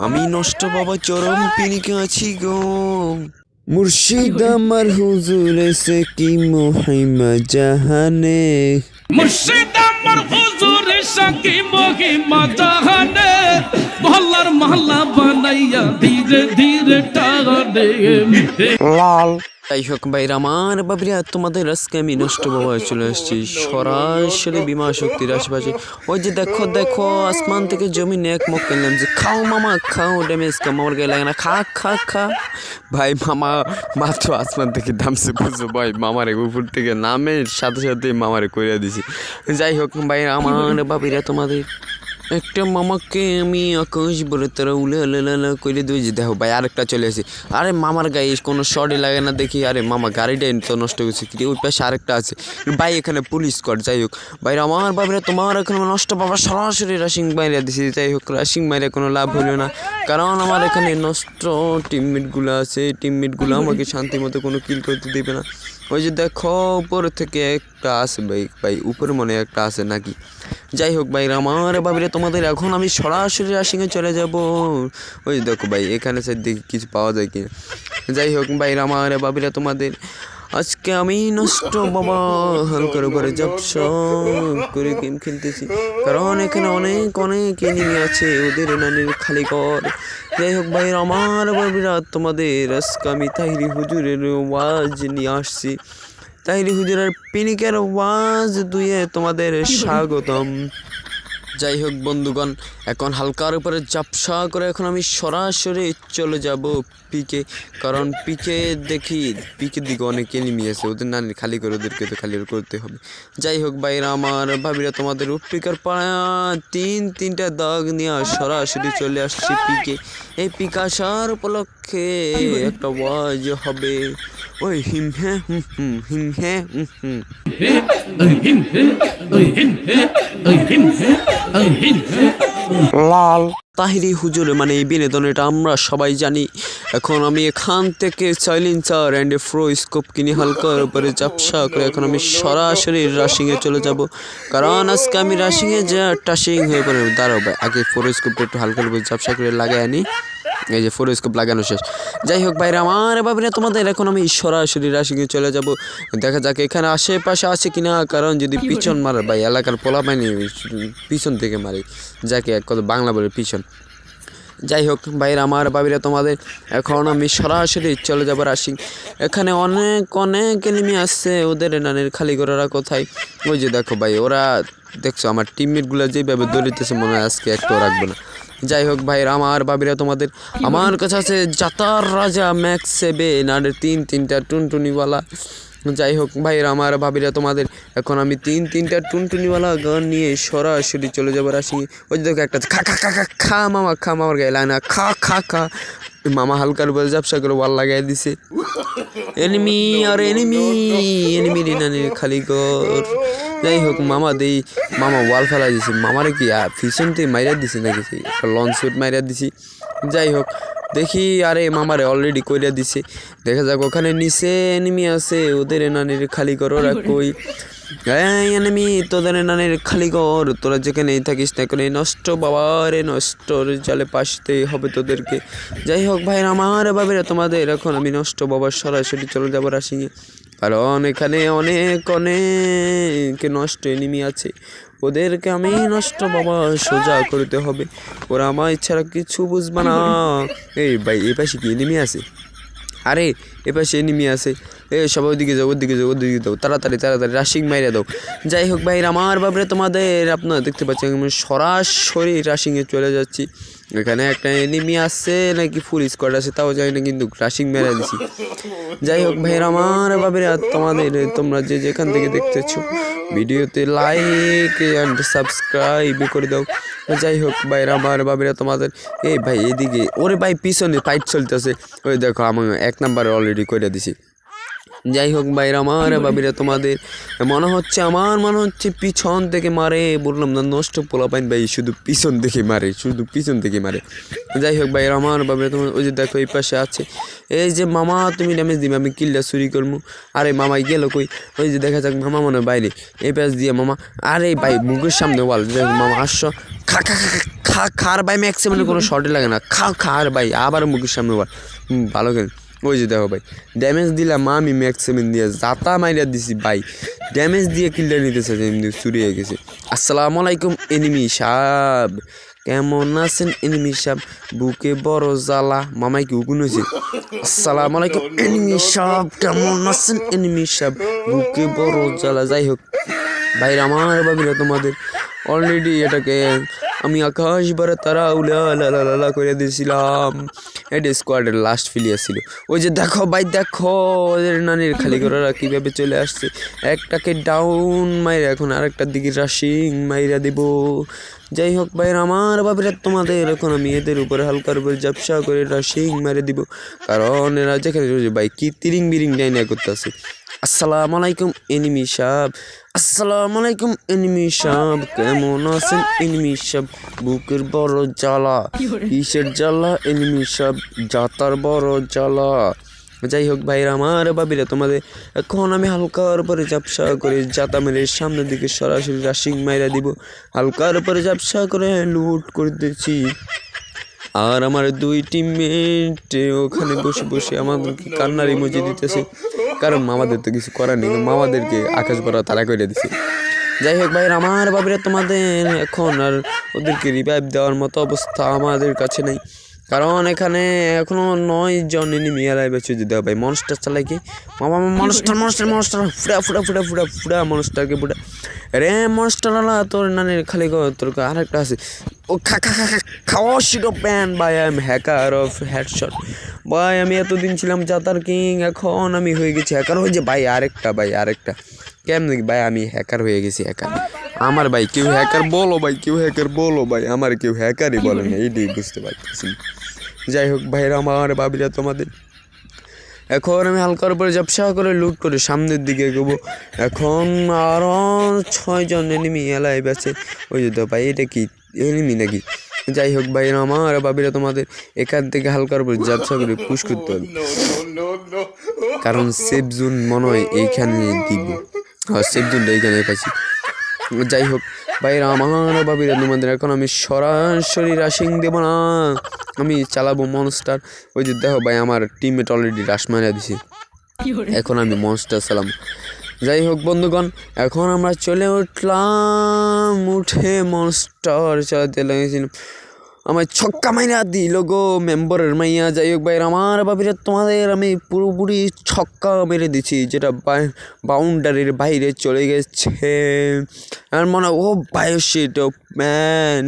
আমি নষ্ট বাবা চরম পিনিকে আছি গো। মুর্শিদ আমার হুজুর এসে কি মহিমা জাহানে? মুর্শিদ আমার হুজুর সাকি মহিমা জাহানে? মহল্লার মহল্লা বানাইয়া ধীরে ধীরে টানে। যাই হোক ভাইরা আমার বাবরিয়া তোমাদের আজকে আমি নষ্ট বাবা চলে এসেছি সরাসরি বিমা শক্তির আশেপাশে। ওই যে দেখো দেখো, আসমান থেকে জমিন এক মুখ কিনলাম যে, খাও মামা, খাও ড্যামেজ খাও মামার গায়ে লাগে না। খা খা খা। ভাই, মামা, মাত্র আসমান থেকে নামছে বুঝো ভাই, মামারে উপর থেকে নামের সাথে সাথে মামারে কইরা দিছি। যাই হোক ভাই আমার বাবিরা তোমাদের একটা মামাকে আমি আকাশ বলে তারা উলে আলালা করে দিয়ে যে, দেখো ভাই, আরেকটা চলে আসে। আরে মামার গায়ে কোনো শর্টই লাগে না দেখি। আরে মামা গাড়িটাই তো নষ্ট করছে কি ওই পাশে আরেকটা আছে। ভাই, এখানে পুলিশ কর যাই হোক। ভাই, আমার বাবিরা তোমার এখানে নষ্ট বাবা সরাসরি রাশিং বাইরে দিছি। যাই হোক রাশিং বাইরে কোনো লাভ হলো না। কারণ আমার এখানে নষ্ট টিমমেটগুলো আছে। টিমমেটগুলো আমাকে শান্তি মতো কোনো কিল করতে দেবে না। ওই যে দেখো, উপর থেকে একটা আছে, ভাই। ভাই, উপরে মনে একটা আছে নাকি? যাই হোক ভাই আমার বাবিরে তোমাদের এখন আমি সরাসরি রাশিংয়ে চলে যাব। ওই দেখো ভাই, এখানে সে দেখি কিছু পাওয়া যায় কি যাই হোক ভাই আমার বাবিরা তোমাদের আজকে আমি নষ্ট বাবা, হালকার উপরে জপস করে গেম খেলতেছি। কারণ এখানে অনেক অনেক এনিমি আছে, ওদের নানির খালি কর যাই হোক ভাই আমার বাবিরা তোমাদের আজকে আমি তাহিরি হুজুরের ওয়াজ নিয়ে আসছি। তাহিরি হুজুরের পিনিকের ওয়াজ দুয়ে তোমাদের স্বাগতম। যাই হোক বন্ধুগণ, এখন হালকার উপরে চাপসা করে এখন আমি সরাসরি চলে যাব পিকে, কারণ পিকে দেখি, পিকের দিকে অনেক এনিমি আছে ওদের নানি খালি করে, ওদেরকে তো খালি করতে হবে। যাই হোক বাইরা আমার ভাবিরা তোমাদের পিকার পাড়া তিন, তিনটা দাগ নিয়ে সরাসরি চলে আসছি পিকে। এই পিক উপলক্ষে একটা ওয়াজ হবে। ওই হিম হ্যাঁ হুম হুম হিম হ্যাঁ হুম হুম। তাহিরি হুজুর মানে এই বিনোদনটা আমরা সবাই জানি। এখন আমি এখান থেকে সাইলেন্সার অ্যান্ড ফ্রো স্কোপ কিনে হালকার উপরে চাপসা করে এখন আমি সরাসরি রাশিংয়ে চলে যাব। কারণ আজকে আমি রাশিংয়ে যা টাশিং হয়ে পড়ে ভাই আগে ফ্রো স্কোপটা একটু হালকার উপরে চাপসা করে লাগাই আনি। এই যে ফোর স্কোপ লাগানো শেষ। যাই হোক বাইরে আমার বাবিরা তোমাদের এখন আমি সরাসরি রাশিংয়ে চলে যাব। দেখা যাক এখানে আশেপাশে আছে কিনা কারণ যদি পিছন মারে ভাই এলাকার পোলা পাইনি পিছন থেকে মারি যাকে এক কথা বাংলা বলে পিছন। যাই হোক ভাইরা আমার বাবিরা তোমাদের এখন আমি সরাসরি চলে যাব রাশিং এখানে অনেক অনেক এনিমি আসছে ওদের নানের খালি করারা কোথায়? ওই যে দেখো ভাই ওরা দেখছ আমার টিমমেটগুলো যেভাবে দৌড়িতেছে মনে হয় আজকে একটাও রাখব না। যাই হোক ভাইরা আমার বাবিরা তোমাদের আমার কাছে আছে জাতার রাজা ম্যাক্স সেভেন আর তিন তিনটা টুনটুনিওয়ালা। যাই হোক ভাইরা আমার ভাবিরা তোমাদের, এখন আমি তিন তিনটা টুনটুনিওয়ালা গান নিয়ে সরাসরি চলে যাব আসি ওই যে দেখো একটা খা খা খা খা খা মামা, খা মামার গায়ে লাইনা খা খা খা। মামা হালকার উপরে ব্যবসা করে ওয়াল লাগাই দিছে। এনিমি আর এনিমি এনিমি রিনানি খালি কর যাই হোক মামা দেই মামা ওয়াল ফেলা দিছে। মামারে কি থেকে মাইরা দিছে নাকি একটা লঞ্চ শুট মাইরা দিছি। যাই হোক দেখি আরে মামারে অলরেডি কইরা দিছে। দেখা যাক ওখানে নিচে এনিমি আছে ওদের নানির খালি কর ওরা কই? এনিমি তোদের নানির খালি কর তোরা যেখানেই থাকিস না করে নষ্ট বাবারে নষ্ট জলে পাশতে হবে তোদেরকে। যাই হোক ভাই আমার বাবেরা তোমাদের এখন আমি নষ্ট বাবার সরাসরি চলে যাব রাশিয়ে। কারণ এখানে অনেক অনেক নষ্ট এনিমি আছে। ওদেরকে আমি নষ্ট বাবা, সোজা করতে হবে। ওরা আমার ছাড়া কিছু বুঝবে না। এই ভাই এ পাশে কি এনিমি আছে? আরে এ পাশে এনিমি আছে। এ সবাই ওদিকে যাও ওদিকে যাও ওদিকে যাও। তাড়াতাড়ি তাড়াতাড়ি রাশিং মাইরা দাও। যাই হোক ভাই, আমার বাবরে তোমাদের আপনারা দেখতে পাচ্ছেন, আমি সরাসরি রাশিংয়ে চলে যাচ্ছি। এখানে একটা এনিমি আছে, নাকি ফুল স্কোয়াড আছে, তাও জানি না, কিন্তু রাশিং মেরা দিছি। যাই হোক ভাইয়ের, আমার বাবের তোমাদের, তোমরা যে যেখান থেকে দেখতেছো, ভিডিওতে লাইক অ্যান্ড সাবস্ক্রাইব করে দাও। যাই হোক ভাইয়ের, আমার বাবেরা তোমাদের, এই ভাই, এদিকে, ওরে ভাই, পিছনে ফাইট চলতেছে। ওই দেখো, আমি এক নাম্বারে অলরেডি করে দিছি। যাই হোক ভাইরা আমার বাবিরা তোমাদের মনে হচ্ছে আমার মনে হচ্ছে পিছন থেকে মারে। বললাম না নষ্ট পোলা পাইন ভাই শুধু পিছন থেকে মারে শুধু পিছন থেকে মারে। যাই হোক ভাইরা আমার বাবিরা তোমার ওই যে দেখো এই পাশে আছে। এই যে মামা তুমি ড্যামেজ দিবে আমি কিল্লা চুরি করব আরে মামাই গেল কই? ওই যে দেখা যাক মামা মনে বাইরে। এই পাশ দিয়ে মামা আরে ভাই মুখের সামনে বল মামা আসছো খা খা খা খা, খার ভাই ম্যাক্সিমাম কোনো শর্টে লাগে না। খা খার ভাই আবার মুখের সামনে বল ভালো করে ওই যে দেখো ভাই ড্যামেজ দিলাম আমি ম্যাক্সিমাম দিয়ে জাতা মাইরা দিছি ভাই। ড্যামেজ দিয়ে কিল্লা নিতেছে এমনি চুরি হয়ে গেছে। আসসালামু আলাইকুম এনিমি সাহেব। কেমন আছেন এনিমি সাহেব? বুকে বড় জ্বালা, মামাই কি উকুন হয়েছে? আসসালামু আলাইকুম এনিমি সাহেব, কেমন আছেন এনিমি সাহেব? বুকে বড় জ্বালা, যাই হোক। ভাই আমার বাবিরা তোমাদের অলরেডি এটাকে আমি আকাশ বারে তারা উলা লা লা লা লা করে দিয়েছিলাম এটা স্কোয়াডের লাস্ট ফিলিয়া ছিল। ওই যে দেখো ভাই, দেখো, ওদের নানির খালি করারা কীভাবে চলে আসছে। একটাকে ডাউন মাইরা এখন আরেকটার দিকে রাশিং মাইরা দিব। যাই হোক ভাই আমার বাবিরা তোমাদের এখন আমি এদের উপরে হালকার উপরে ঝাপসা করে রাশিং মারে দিব। কারণ এরা যেখানে ভাই, কি তিরিং বিরিং ডাইনা করতেছে। আসসালামু আলাইকুম, এনিমি সাহেব আসসালামু আলাইকুম, এনিমি সাহেব। কেমন আছেন? এনিমি সাহেব, বুকের বড় জ্বালা। কিসের জ্বালা? এনিমি সাহেব জাতার বড় জ্বালা। যাই হোক ভাইরা আমার বাবিরা, তোমাদের এখন আমি হালকার উপরে ঝাপসা করে জাতা মেরে সামনের দিকে সরাসরি রাশিং মাইরা দিব। হালকার উপরে ঝাপসা করে লুট করতেছি আর আমার দুই টিমমেট ওখানে বসে বসে আমাদেরকে কান্নার ইমোজি দিতেছে। কারণ মামাদের তো কিছু করার নেই মামাদেরকে আকাশ ভরা তারা করে দিছে। যাই হোক ভাই আমার বাবিরা তোমাদের এখন আর ওদেরকে রিভাইভ দেওয়ার মতো অবস্থা আমাদের কাছে নেই। কারণ এখানে এখনও নয় জন এনিমি এলাই বেঁচে যদি ভাই মনস্টার চালাই কি? মামা মনস্টার মনস্টার মনস্টার ফুটা ফুটা ফুটা ফুটা ফুটা মনস্টারকে ফুটা। রে মনস্টার আলা, তোর নানির খালি তোর আরেকটা আছে। ও খা খা খা খাওয়া শিরো প্যান ভাই I am hacker of headshot ভাই, আমি এতদিন ছিলাম জাতার কিং এখন আমি হয়ে গেছি হ্যাকার হয়ে যে ভাই, আরেকটা ভাই, আরেকটা। কেমন ভাই, আমি হ্যাকার হয়ে গেছি হ্যাকার আমার ভাই কেউ হ্যাকার বলো ভাই কেউ হ্যাকার বলো ভাই আমার কেউ হ্যাকারই বলে না এইটাই বুঝতে পারতেছি যাই হোক ভাইরা আমার বাবিরা তোমাদের এখন আমি হালকার উপরে ঝাপসা করে লুট করে সামনের দিকে এগোবো এখন আরও ছয়জন এনিমি এলাই আছে ওই যে তো ভাই এটা কি এনিমি নাকি যাই হোক ভাই আমার বাবিরা তোমাদের এখান থেকে হালকার উপরে ঝাপসা করে পুশ করতে হবে কারণ সেফ জোন মনে হয় এইখানে দিব হ্যাঁ সেফ জোনটা এইখানে পাচ্ছি যাই হোক, ভাইরা, আমার বাবিরা মন্দির এখন আমি সরাসরি রাশিং দেবো না। আমি চালাবো মনস্টার ওই যে দেখো ভাই, আমার টিমমেট অলরেডি রাশ মারা দিছি। এখন আমি মনস্টার চালাম। যাই হোক, বন্ধুগণ, এখন আমরা চলে উঠলাম। উঠে মনস্টার চালাতে লেগেছিলাম। আমার ছক্কা মাইনা দিল গো মেম্বারের মাইয়া। যাই হোক ভাই আমার বাপিরা, তোমাদের আমি পুরোপুরি ছক্কা মেরে দিছি, যেটা বাউন্ডারির বাইরে চলে গেছে। আর মনে ও বায়োশিট ও ম্যান